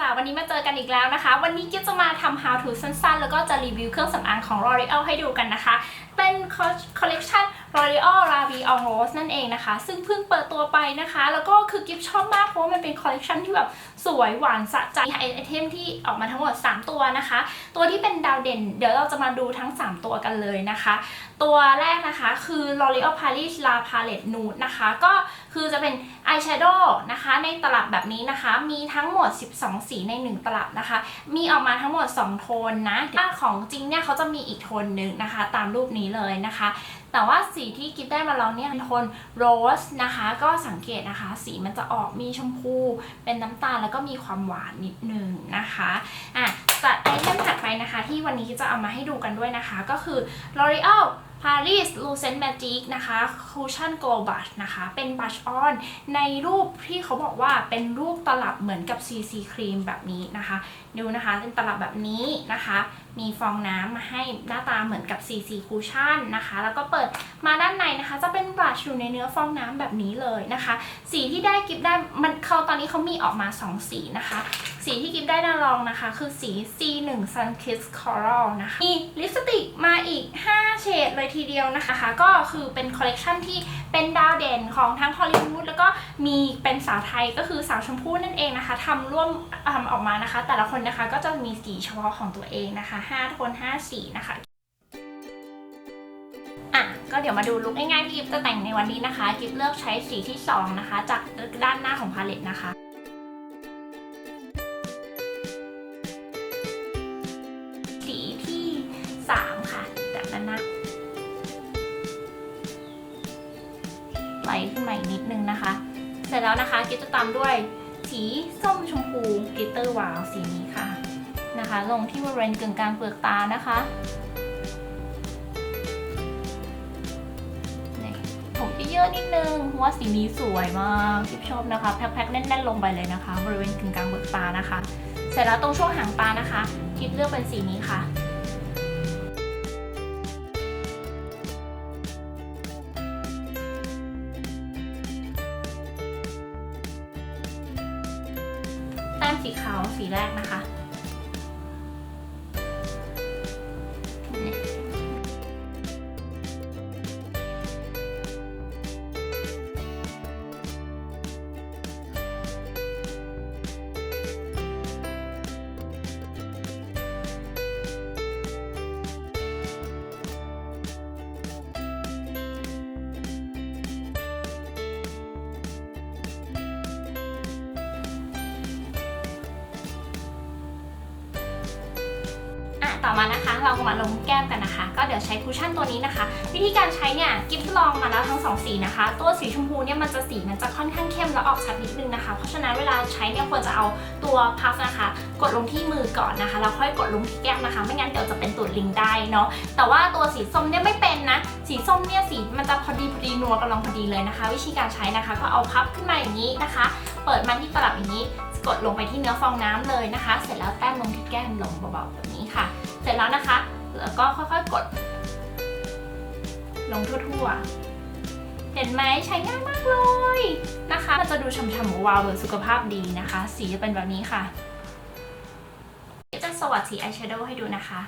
จ๋าวันนี้มาเจอกันอีกแล้วนะคะ วันนี้กิ๊บจะมาทำ how to สั้นๆ แล้วก็จะรีวิวเครื่องสำอางของ L'Oreal ให้ดูกันนะคะ เป็นคอลเลกชัน L'Oreal La Vie en Rose นั่นเองนะคะ ซึ่งเพิ่งเปิดตัวไปนะคะ แล้วก็คือกิ๊บชอบมากเพราะว่ามันเป็นคอลเลกชันที่แบบสวยหวานสะใจไอเทมที่ออกมาทั้งหมด 3 ตัวนะคะ ตัวที่เป็นดาวเด่น เดี๋ยวเราจะมาดูทั้ง 3 ตัวกันเลยนะคะ ตัวแรกนะคะคือ L'Oreal Paris La Palette Nude นะคะ ก็คือจะเป็นอายแชโดว์นะคะในตลับแบบนี้นะคะ มีทั้งหมด 12สีใน 1 ตลับนะคะ มีออกมาทั้งหมด 2 โทนนะถ้าของจริงเนี่ยเขาจะมีอีกโทนหนึ่งนะคะ ตามรูปนี้เลยนะคะ แต่ว่าสีที่กิฟได้มาแล้วเนี่ยเป็นโทนโรสนะคะ ก็สังเกตนะคะ สีมันจะออกมีชมพู เป็นน้ำตาลแล้วก็มีความหวานนิดนึงนะคะอะจัดไอเทมถัดไปนะคะ ที่วันนี้จะเอามาให้ดูกันด้วยนะคะ ก็คือ L'Oreal Paris Lucent Magic นะคะ Cushion Gold Brush นะคะ เป็นบัชออนในรูปที่เขาบอกว่าเป็นรูปตลับเหมือนกับ CC ครีมแบบนี้นะคะ ดูนะคะ เป็นตลับแบบนี้นะคะมีฟองน้ำมาให้หน้าตาเหมือนกับ CC Cushion นะคะ แล้วก็เปิดมาด้านในนะคะ จะเป็นบลัชอยู่ในเนื้อฟองน้ำแบบนี้เลยนะคะ สีที่ได้กิฟได้มันเขาตอนนี้เขามีออกมา 2 สีนะคะ สีที่กิฟได้นาลองนะคะ คือสี C1 Sun Kiss Coral นะคะมีลิปสติกมาอีก 5 เฉดเลยทีเดียวนะคะ ก็คือเป็นคอลเลกชันที่เป็นดาวเด่นของทั้งฮอลลีวูดแล้วก็มีเป็นสาวไทยก็คือสาวชมพู่นั่นเองนะคะทำร่วมทำออกมานะคะ แต่ละคนนะคะก็จะมีสีเฉพาะของตัวเองนะคะ5โทน5สีนะคะอะก็เดี๋ยวมาดูลุคง่ายๆที่กิฟจะแต่งในวันนี้นะคะกิฟเลือกใช้สีที่ 2 นะคะ จากด้านหน้าของพาเลตนะคะสีที่ 3 ค่ะจากด้านหน้าไล่ขึ้นมาอีกนิดนึงนะคะ เสร็จแล้วนะคะกิฟจะตามด้วยสีส้มชมพูกลิตเตอร์วาวสีนี้ค่ะ นะคะ ลงที่บริเวณกึ่งกลางเปลือกตานะคะนี่ผมเยอะๆนิดนึงเพราะว่าสีนี้สวยมากทิปชอบนะคะ แพ็คๆแน่นๆลงไปเลยนะคะ บริเวณกึ่งกลางเปลือกตานะคะ เสร็จแล้วตรงช่วงหางตานะคะ ทิปเลือกเป็นสีนี้ค่ะแต้มสีขาวสีแรกนะคะ ต่อมานะคะ เราก็มาลงแก้มกันนะคะ ก็เดี๋ยวใช้คุชชั่นตัวนี้นะคะ วิธีการใช้เนี่ยกิฟลองมาแล้วทั้งสองสีนะคะ ตัวสีชมพูเนี่ยมันจะสีมันจะค่อนข้างเข้มแล้วออกชัดนิดนึงนะคะ เพราะฉะนั้นเวลาใช้เนี่ยควรจะเอาตัวพัฟนะคะ กดลงที่มือก่อนนะคะแล้วค่อยกดลงที่แก้มนะคะ ไม่งั้นเดี๋ยวจะเป็นตูดลิงได้เนาะแต่ว่าตัวสีส้มเนี่ยไม่เป็นนะ สีส้มเนี่ยสีมันจะพอดีพอดีนัวกำลังพอดีเลยนะคะ วิธีการใช้นะคะ ก็เอาพับขึ้นมาอย่างนี้นะคะ เปิดมาที่ตลับอย่างนี้ กดลงไปที่เนื้อฟองน้ำเลยนะคะ เสร็จแล้วแต้มลงที่แก้มลงเบาๆแบบนี้ค่ะ เสร็จแล้วนะคะ แล้วก็ค่อยๆกด ลงทั่วๆ เห็นไหมใช้ง่ายมากเลยนะคะมันจะดูฉ่ำๆวาวๆแบบสุขภาพดีนะคะ สีจะเป็นแบบนี้ค่ะเดี๋ยวจะสวัสดสีอายแชโดว์ให้ดูนะคะ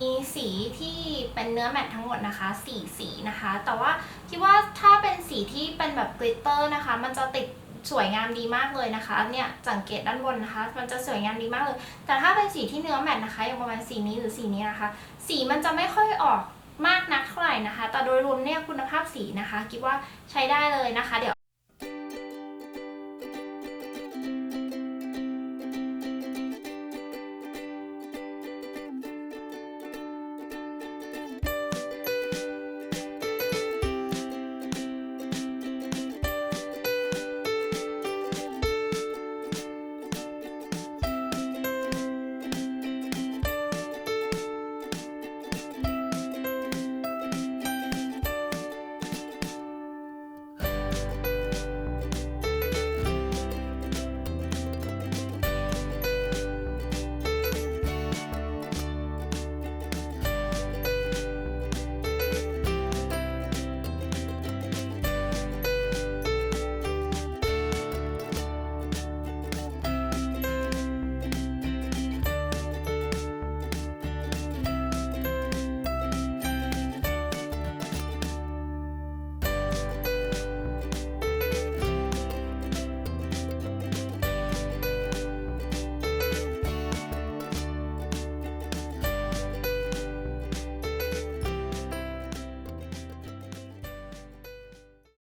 มีสีที่เป็นเนื้อแมตต์ทั้งหมดนะคะสี่สีนะคะ แต่ว่าคิดว่าถ้าเป็นสีที่เป็นแบบกลิตเตอร์นะคะ มันจะติด สวยงามดีมากเลยนะคะเนี่ยสังเกตด้านบนนะคะ มันจะสวยงามดีมากเลย แต่ถ้าเป็นสีที่เนื้อแมตต์นะคะ อย่างประมาณสีนี้หรือสีนี้นะคะ สีมันจะไม่ค่อยออกมากนักเท่าไหร่นะคะ แต่โดยรวมเนี่ยคุณภาพสีนะคะคิดว่าใช้ได้เลยนะคะ เดี๋ยว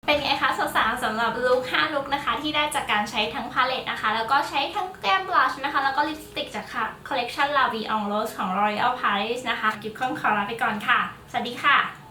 เป็นไงคะสาวๆสำหรับลุค5ลุคนะคะ ที่ได้จากการใช้ทั้งพาเลตนะคะ แล้วก็ใช้ทั้งแก้มบลัชนะคะ แล้วก็ลิปสติกจากคอลเลคชัน La Vie en Rose ของ Royal Paris นะคะ กิฟคอนขอลาไปก่อนค่ะ สวัสดีค่ะ